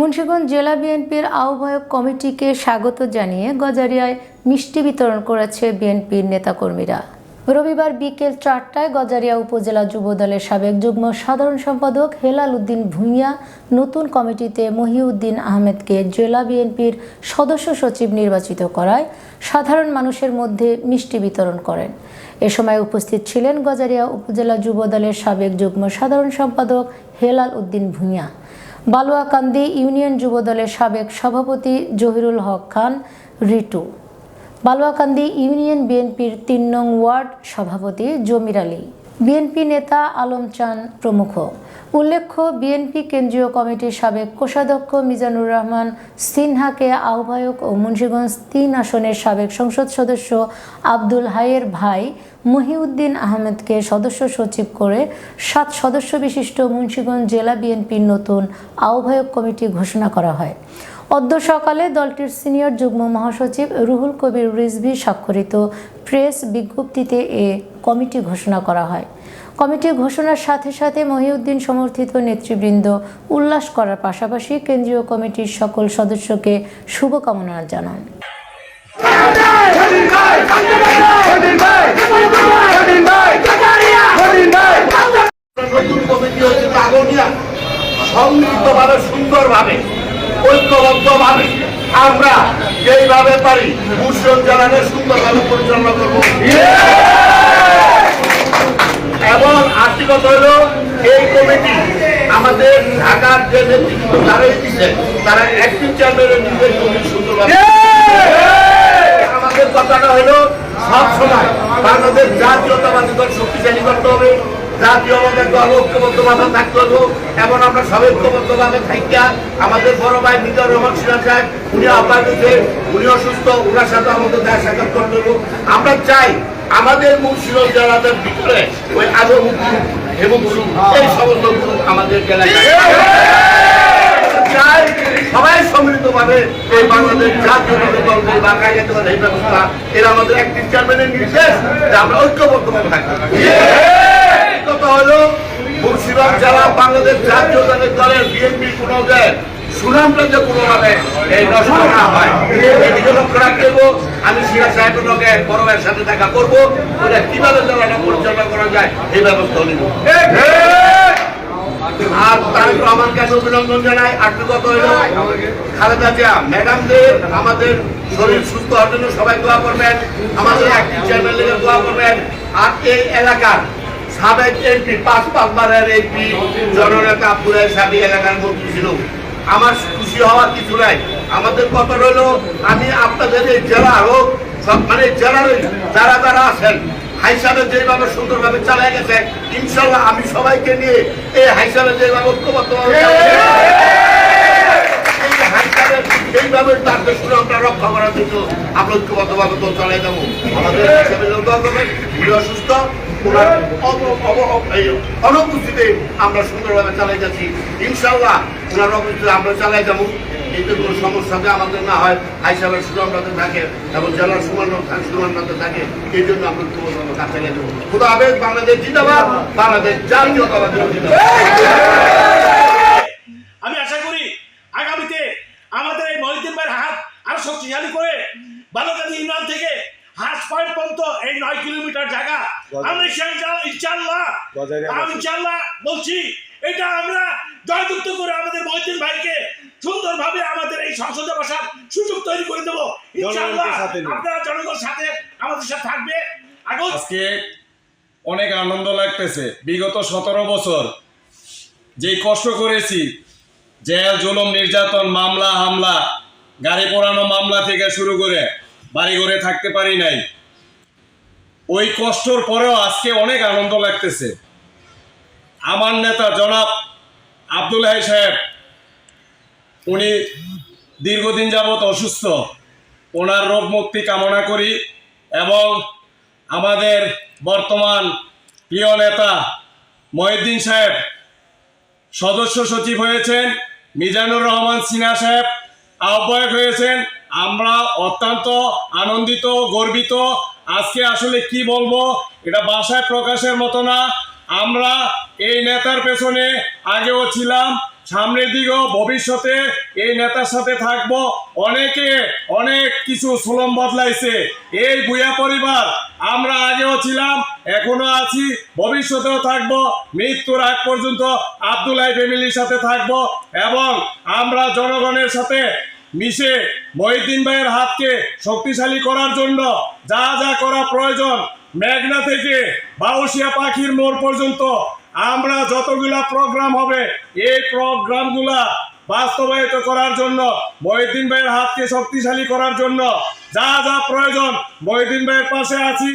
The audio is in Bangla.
মুন্সিগঞ্জ জেলা বিএনপির আহ্বায়ক কমিটিকে স্বাগত জানিয়ে গজারিয়ায় মিষ্টি বিতরণ করেছে বিএনপির নেতাকর্মীরা। রবিবার বিকেল চারটায় গজারিয়া উপজেলা যুবদলের সাবেক যুগ্ম সাধারণ সম্পাদক হেলাল উদ্দিন ভূঁইয়া নতুন কমিটিতে মহিউদ্দিন আহমেদকে জেলা বিএনপির সদস্য সচিব নির্বাচিত করায় সাধারণ মানুষের মধ্যে মিষ্টি বিতরণ করেন। এ সময় উপস্থিত ছিলেন গজারিয়া উপজেলা যুবদলের সাবেক যুগ্ম সাধারণ সম্পাদক হেলাল উদ্দিন ভূঁইয়া। বালুয়াকান্দি ইউনিয়ন যুবদলের সাবেক সভাপতি জহিরুল হক খান, রিটু। বালুয়াকান্দি ইউনিয়ন বিএনপির তিন নং ওয়ার্ড সভাপতি জমির আলী। বিএনপি নেতা আলম চান প্রমুখ। উল্লেখ্য, বিএনপি কেন্দ্রীয় কমিটির সাবেক কোষাধ্যক্ষ মিজানুর রহমান, সিনহাকে আহ্বায়ক ও মুন্সীগঞ্জ তিন আসনের সাবেক সংসদ সদস্য আব্দুল হাইয়ের ভাই মহিউদ্দিন আহমেদকে সদস্য সচিব করে সাত সদস্য বিশিষ্ট মুন্সিগঞ্জ জেলা বিএনপির নতুন আহ্বায়ক কমিটি ঘোষণা করা হয়। অদ্য সকালে দলটির সিনিয়র যুগ্ম মহাসচিব রুহুল কবির রিজভি স্বাক্ষরিত প্রেস বিজ্ঞপ্তিতে এ কমিটি ঘোষণা করা হয়। কমিটি ঘোষণার সাথে সাথে মহিউদ্দিন সমর্থিত নেতৃবৃন্দ উল্লাস করার পাশাপাশি কেন্দ্রীয় কমিটির সকল সদস্যকে শুভকামনা জানান। সুন্দরভাবে আমরা যেইভাবে পারি মুসলিম জেলাকে সুন্দরভাবে পরিচালনা করব। এবং আর্থিকত হলো এই কমিটি আমাদের ঢাকার যে নেতৃত্ব, তারাই দিচ্ছে তারা একটি চেয়ারম্যানের নিজের কমিটি সুন্দরভাবে আমাদের কথাটা হলো সব সময় বাংলাদেশ জাতীয়তাবাদী দল শক্তিশালী করতে হবে। জাতীয়ভাবে দল ঐক্যবদ্ধভাবে থাকতে হবে এবং আমরা সবাই ঐক্যবদ্ধভাবে থাকিয়া আমাদের বড় ভাই রহমান সিনহা সাহেব, উনি উনি অসুস্থ ওনার সাথে আমাদের দেখা সাক্ষাৎ আমরা চাই আমাদের জেলাদের ভিতরে ওই এবং এই সমস্ত আমাদের জেলায় সবাই সম্মিলিত ভাবে এই বাংলাদেশ জাতীয় এরা আমাদের একটি চেয়ারম্যানের নির্দেশ যে আমরা ঐক্যবদ্ধ ভাবে থাকব। কথা হলো মুর্শিদাবাদ জেলা বাংলাদেশ জাতীয় দলের বিএনপি কোনো দেয় সুনামটা যে কোনো ভাবে এই নষ্ট না হয়। এদিকে লক্ষ্য রাখতে। আমি সিরাজ সাহেবের লগে বড় সাথে দেখা করব ওটা কীভাবে জেলাটা পরিচালনা করা যায়, এই ব্যবস্থা নিব। আর তারেক রহমানকে আমি অভিনন্দন জানাই। আত্মগত হইল খালেদা জিয়া। ম্যাডামদের আমাদের শরীর সুস্থ হওয়ার জন্য সবাই দোয়া করবেন, আমাদের একটি চেয়ারম্যান লেগে দোয়া করবেন। আর এই এলাকার সাবেক এমপি, পাঁচ পাঁচবারের এমপি, জননেতা পুরাই সাবি এলাকার মন্ত্রী ছিল। আমার খুশি হওয়ার কিছু নাই। আমাদের কথা রইল, আমি আপনাদের এই জেলা হোক, সব মানে জেলার যারা যারা আছেন হাইসাবে যেভাবে সুন্দরভাবে চালিয়ে গেছে, ইনশাল্লাহ আমি সবাইকে নিয়ে এই হাইসাবে যেভাবে ঐক্যবদ্ধ হাইসাবের এইভাবে তাদের সুনামটা রক্ষা করার জন্য আমরা ঐক্যবদ্ধভাবে তো চালিয়ে যাব। আমাদের উনি অসুস্থ, ওনার আমরা সুন্দরভাবে চালিয়ে যাচ্ছি। ইনশাল্লাহ ওনার অনুপস্থিতিতে আমরা চালিয়ে যাব। এতে কোনো সমস্যা যে আমাদের না হয় হাইসাবের সুনামটাতে থাকে এবং জেলার সুমান সুনামটাতে থাকে, এই জন্য আমরা কাজ চালিয়ে যাব। খুদা হাফেজ, বাংলাদেশ জিন্দাবাদ, বাংলাদেশ জাতীয়তাবাদ জিন্দাবাদ আমি আশা করি আগামীতে আমাদের এই মহিউদ্দিন ভাইয়ের হাত আরও শক্তিশালী করে বালকাদি ইউনিয়ন থেকে হাট পয়েন্ট পর্যন্ত এই নয় কিলোমিটার জায়গা। আমরা ইনশাআল্লাহ ইনশাআল্লাহ আমি ইনশাআল্লাহ বলছি এটা আমরা জয়যুক্ত করে আমাদের মহিউদ্দিন ভাইকে সুন্দরভাবে আমাদের এই সংসদে বসার সুযোগ তৈরি করে দেবো। সাথে আপনারা জনগণ সাথে আমাদের সাথে থাকবে। আজকে অনেক আনন্দ লাগতেছে। বিগত সতেরো বছর যেই কষ্ট করেছি জেল জুলুম নির্যাতন মামলা হামলা গাড়ি পোড়ানো মামলা থেকে শুরু করে বাড়ি ঘরে থাকতে পারি নাই। ওই কষ্টর পরেও আজকে অনেক আনন্দ লাগতেছে। আমার নেতা জনাব আব্দুল হাই সাহেব, উনি দীর্ঘদিন যাবৎ অসুস্থ। ওনার রোগ মুক্তি কামনা করি এবং আমাদের বর্তমান প্রিয় নেতা মহিউদ্দিন সাহেব, সদস্য সচিব হয়েছেন, মিজানুর রহমান সিনহা সাহেব আহ্বায়ক হয়েছেন আমরা অত্যন্ত আনন্দিত, গর্বিত। আজকে আসলে কি বলব? এটা ভাষায় প্রকাশের মতো না। আমরা এই নেতার পেছনে আগেও ছিলাম, সামনের দিকেও ভবিষ্যতে এই নেতার সাথে থাকব। অনেকে অনেক কিছু সুলম বদলাইছে। এই ভুয়া পরিবার, আমরা আগেও ছিলাম, এখনও আছি, ভবিষ্যতেও থাকব। মৃত্যুর আগ পর্যন্ত আব্দুল্লাহ ফ্যামিলির সাথে থাকব এবং আমরা জনগণের সাথে মিশে মহিদ্দিন ভাইয়ের হাতকে শক্তিশালী করার জন্য যা যা করা প্রয়োজন, মেঘনা থেকে বাউসিয়া পাখির মোড় পর্যন্ত আমরা যতগুলা প্রোগ্রাম হবে, এই প্রোগ্রামগুলা বাস্তবায়িত করার জন্য মহিদ্দিন ভাইয়ের হাতকে শক্তিশালী করার জন্য যা যা প্রয়োজন মহিদ্দিন ভাইয়ের পাশে আছি।